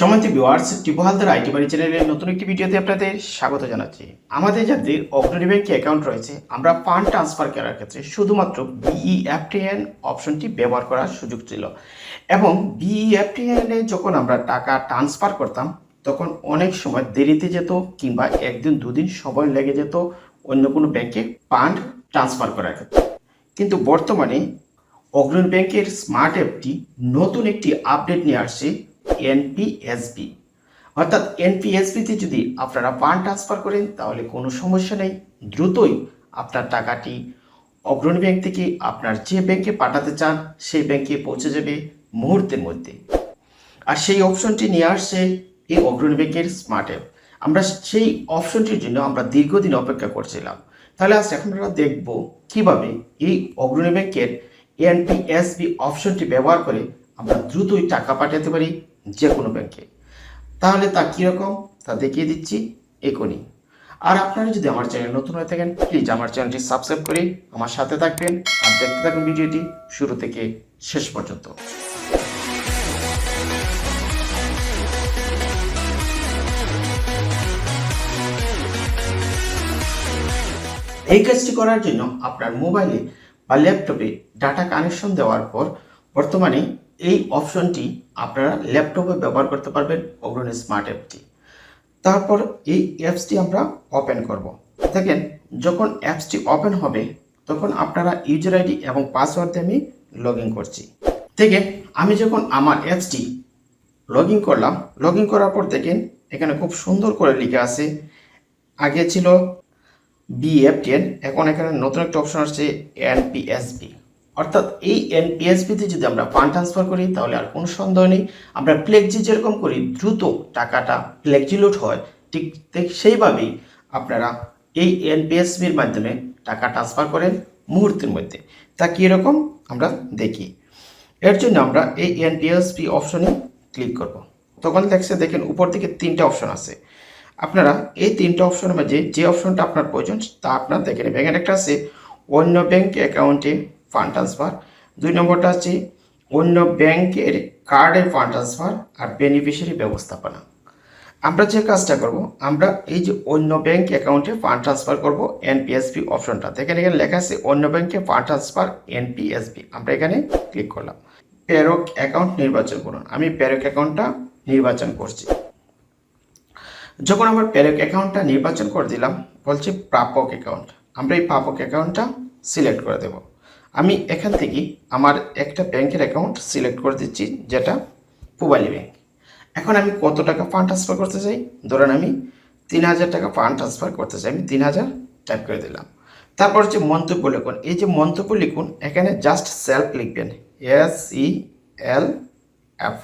সমাজ viewers টিপুহালদার IT বাড়ি চ্যানেলের নতুন একটি ভিডিওতে আপনাদের স্বাগত জানাচ্ছি। আমাদের যাদের অগ্রণী ব্যাংকে অ্যাকাউন্ট রয়েছে, আমরা ফান্ড ট্রান্সফার করার ক্ষেত্রে শুধুমাত্র বিইএফটিএন অপশনটি ব্যবহার করার সুযোগ ছিল। এবং বিইএফটিএন এ যখন আমরা টাকা ট্রান্সফার করতাম, তখন অনেক সময় দেরিতে যেত কিংবা একদিন, দুদিন সময় লেগে যেত অন্য কোনো ব্যাংকে ফান্ড ট্রান্সফার করার ক্ষেত্রে। কিন্তু বর্তমানে অগ্রণী ব্যাংকের স্মার্ট অ্যাপটি নতুন একটি আপডেট নিয়ে আসছে। এনপিএসবি অর্থাৎ এনপিএসবিতে যদি আপনারা ফান্ড ট্রান্সফার করেন, তাহলে কোনো সমস্যা নেই। দ্রুতই আপনার টাকাটি অগ্রণী ব্যাংক থেকে আপনার যে ব্যাংকে পাঠাতে চান, সেই ব্যাংকে পৌঁছে যাবে মুহূর্তের মধ্যে। আর সেই অপশনটি নিয়ে আসছে এই অগ্রণী ব্যাংকের স্মার্ট অ্যাপ। আমরা সেই অপশনটির জন্য আমরা দীর্ঘদিন অপেক্ষা করছিলাম। তাহলে আজ এখন আমরা দেখব কীভাবে এই অগ্রণী ব্যাংকের এনপিএসবি অপশনটি ব্যবহার করে আমরা দ্রুতই টাকা পাঠাতে পারি। যে কোনো ব্যাংকে। তাহলে তা কীরকম তা দেখিয়ে দিচ্ছি এখনই। আর আপনারা যদি আমার চ্যানেল নতুন হয়ে থাকেন প্লিজ আমার চ্যানেলটি সাবস্ক্রাইব করে আমার সাথে থাকবেন আর দেখতে থাকুন ভিডিওটি শুরু থেকে শেষ পর্যন্ত। এই কাজটি করার জন্য আপনার মোবাইলে বা ল্যাপটপে ডাটা কানেকশন দেওয়ার পর বর্তমানে এই অপশনটি আপনারা ল্যাপটপে ব্যবহার করতে পারবেন অগ্রণী স্মার্ট অ্যাপটি। তারপর এই অ্যাপসটি আমরা ওপেন করব। দেখেন, যখন অ্যাপসটি ওপেন হবে, তখন আপনারা ইউজার আইডি এবং পাসওয়ার্ড দিয়ে আমি লগ করছি। দেখেন, আমি যখন আমার অ্যাপসটি লগ করলাম লগ করার পর দেখেন, এখানে খুব সুন্দর করে লেখা আছে, আগে ছিল বিএফটিএন এখন এখানে নতুন একটা অপশন আসছে এনপিএসবি অর্থাৎ এই এনপিএসবিতে যদি আমরা ফান্ড ট্রান্সফার করি, তাহলে আর কোনো সন্দেহ নেই। আমরা ফ্লেক্সি যেরকম করি, দ্রুত টাকাটা ফ্লেক্সিলুট হয়, ঠিক ঠিক সেইভাবেই আপনারা এই এনপিএসবির মাধ্যমে টাকা ট্রান্সফার করেন মুহূর্তের মধ্যে। তা কীরকম আমরা দেখি। এর জন্য আমরা এই এনপিএসবি অপশনে ক্লিক করব। তখন দেখছে, দেখেন উপর থেকে তিনটে অপশন আছে। আপনারা এই তিনটে অপশনের মাঝে যে অপশনটা আপনার প্রয়োজন, তা আপনার দেখে নেবেন। এখানে একটা আছে, অন্য ব্যাংক অ্যাকাউন্টে ফান্ড ট্রান্সফার দুই নম্বরটা হচ্ছে অন্য ব্যাংকের কার্ডে ফান্ড ট্রান্সফার আর বেনিফিশিয়ারি ব্যবস্থাপনা। আমরা যে কাজটা করব, আমরা এই যে অন্য ব্যাংক অ্যাকাউন্টে ফান্ড ট্রান্সফার করব এনপিএসবি অপশনটা দেখেন এখানে লেখা আছে, অন্য ব্যাংকে ফান্ড ট্রান্সফার এনপিএসবি আমরা এখানে ক্লিক করলাম। প্যারক অ্যাকাউন্ট নির্বাচন করুন। আমি প্যারক অ্যাকাউন্টটা নির্বাচন করছি। যখন আমার প্যারক অ্যাকাউন্টটা নির্বাচন করে দিলাম, বলছি প্রাপক অ্যাকাউন্ট আমরা এই প্রাপক অ্যাকাউন্টটা সিলেক্ট করে দেব। আমি এখান থেকে আমার একটা ব্যাংকের অ্যাকাউন্ট সিলেক্ট করে দিচ্ছি, যেটা পুবালি ব্যাংক। এখন আমি কত টাকা ফান্ড ট্রান্সফার করতে চাই? ধরেন আমি তিন হাজার টাকা ফান্ড ট্রান্সফার করতে চাই, আমি তিন হাজার টাইপ করে দিলাম। তারপর হচ্ছে মন্তব্য লিখুন। এই যে মন্তব্য লিখুন, এখানে জাস্ট সেলফ লিখবেন। S E L F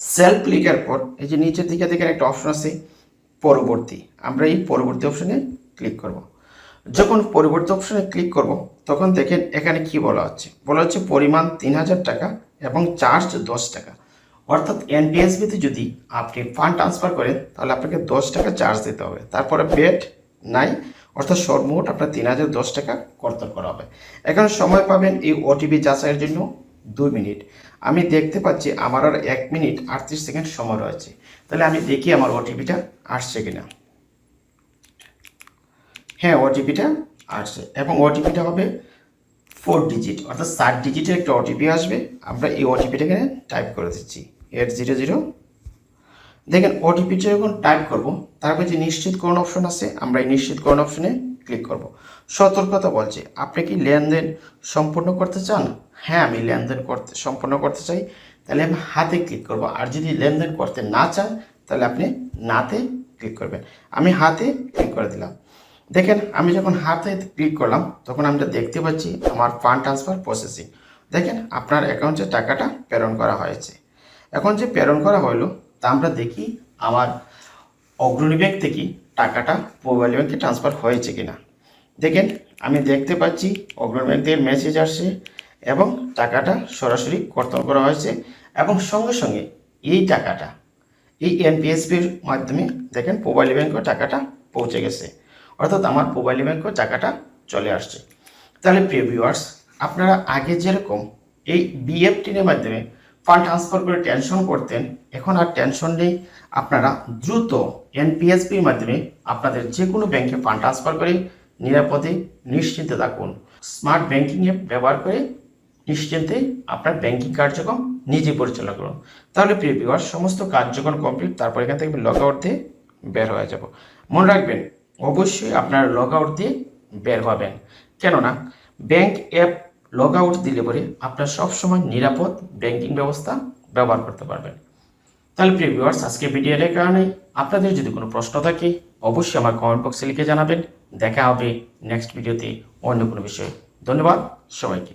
self লিখার পর, এই যে নিচের দিকে দেখেন একটা অপশন আছে, পরবর্তী। আমরা এই পরবর্তী অপশনে ক্লিক করব। যখন পরিবর্তন অপশনে ক্লিক করব, তখন দেখেন এখানে কি বলা হচ্ছে? বলা হচ্ছে পরিমাণ তিন হাজার টাকা এবং চার্জ দশ টাকা। অর্থাৎ এনপিএসবিতে যদি আপনি ফান্ড ট্রান্সফার করেন, তাহলে আপনাকে দশ টাকা চার্জ দিতে হবে। তারপরে বেড নাই, অর্থাৎ সর্বমোট আপনার তিন হাজার দশ টাকা কর্তন করা হবে। এখানে সময় পাবেন এই ওটিপি যাচাইয়ের জন্য দুই মিনিট। আমি দেখতে পাচ্ছি আমার আর এক মিনিট আটত্রিশ সেকেন্ড সময় রয়েছে। তাহলে আমি দেখি আমার ওটিপিটা আসছে কিনা। হ্যাঁ ওটিপিটা আসছে এবং ওটিপিটা হবে ফোর ডিজিট অর্থাৎ সাত ডিজিটের একটা ওটিপি আসবে। আমরা এই ওটিপিটা এখানে টাইপ করে দিচ্ছি এইট জিরো জিরো দেখেন ওটিপিটা যখন টাইপ করব তারপর যে নিশ্চিতকরণ অপশন আছে? আমরা এই নিশ্চিতকরণ অপশনে ক্লিক করব। সতর্কতা বলছে, আপনি কি লেনদেন সম্পূর্ণ করতে চান? হ্যাঁ আমি লেনদেন করতে সম্পূর্ণ করতে চাই। তাহলে আমি হাতে ক্লিক করব, আর যদি লেনদেন করতে না চান, তাহলে আপনি নাতে ক্লিক করবেন। আমি হাতে ক্লিক করে দিলাম। দেখেন, আমি যখন হাতে ক্লিক করলাম, তখন আমরা দেখতে পাচ্ছি, আমার ফান্ড ট্রান্সফার প্রসেসিং দেখেন, আপনার অ্যাকাউন্টে টাকাটা প্রেরণ করা হয়েছে। এখন যে প্রেরণ করা হলো, তা আমরা দেখি আমার অগ্রণী ব্যাংক থেকে টাকাটা মোবাইল ব্যাংকে ট্রান্সফার হয়েছে কিনা। দেখেন, আমি দেখতে পাচ্ছি অগ্রণী ব্যাংক থেকে মেসেজ আসছে এবং টাকাটা সরাসরি কর্তন করা হয়েছে এবং সঙ্গে সঙ্গে এই টাকাটা, এই এনপিএসপির মাধ্যমে দেখেন মোবাইল ব্যাংকেও টাকাটা পৌঁছে গেছে। অর্থাৎ আমার মোবাইল ব্যাংকেও টাকাটা চলে আসছে। তাহলে প্রিয় ভিউয়ার্স আপনারা আগে যেরকম এই বিএফটিনের মাধ্যমে ফান্ড ট্রান্সফার করে টেনশন করতেন, এখন আর টেনশন নেই। আপনারা দ্রুত এনপিএসপির মাধ্যমে আপনাদের যে কোনো ব্যাংকে ফান্ড ট্রান্সফার করে নিরাপদে, নিশ্চিন্তে থাকুন। স্মার্ট ব্যাংকিং অ্যাপ ব্যবহার করে নিশ্চিন্তে আপনার ব্যাংকিং কার্যক্রম নিজে পরিচালনা করুন। তাহলে প্রিয় বিভার সমস্ত কার্যক্রম কমপ্লিট তারপর এখান থেকে লগ আউট দিয়ে বের হয়ে যাব। মনে রাখবেন অবশ্যই আপনার লগ আউট দিয়ে বের হবেন। কেননা ব্যাংক অ্যাপ লগ আউট দিলে পরে আপনার সবসময় নিরাপদ ব্যাংকিং ব্যবস্থা ব্যবহার করতে পারবেন। তাহলে প্রিয় ভিউয়ার্স আজকে ভিডিওর কারণে আপনাদের যদি কোনো প্রশ্ন থাকে, অবশ্যই আমার কমেন্ট বক্সে লিখে জানাবেন। দেখা হবে নেক্সট ভিডিওতে অন্য কোনো বিষয়ে। ধন্যবাদ, সবাইকে।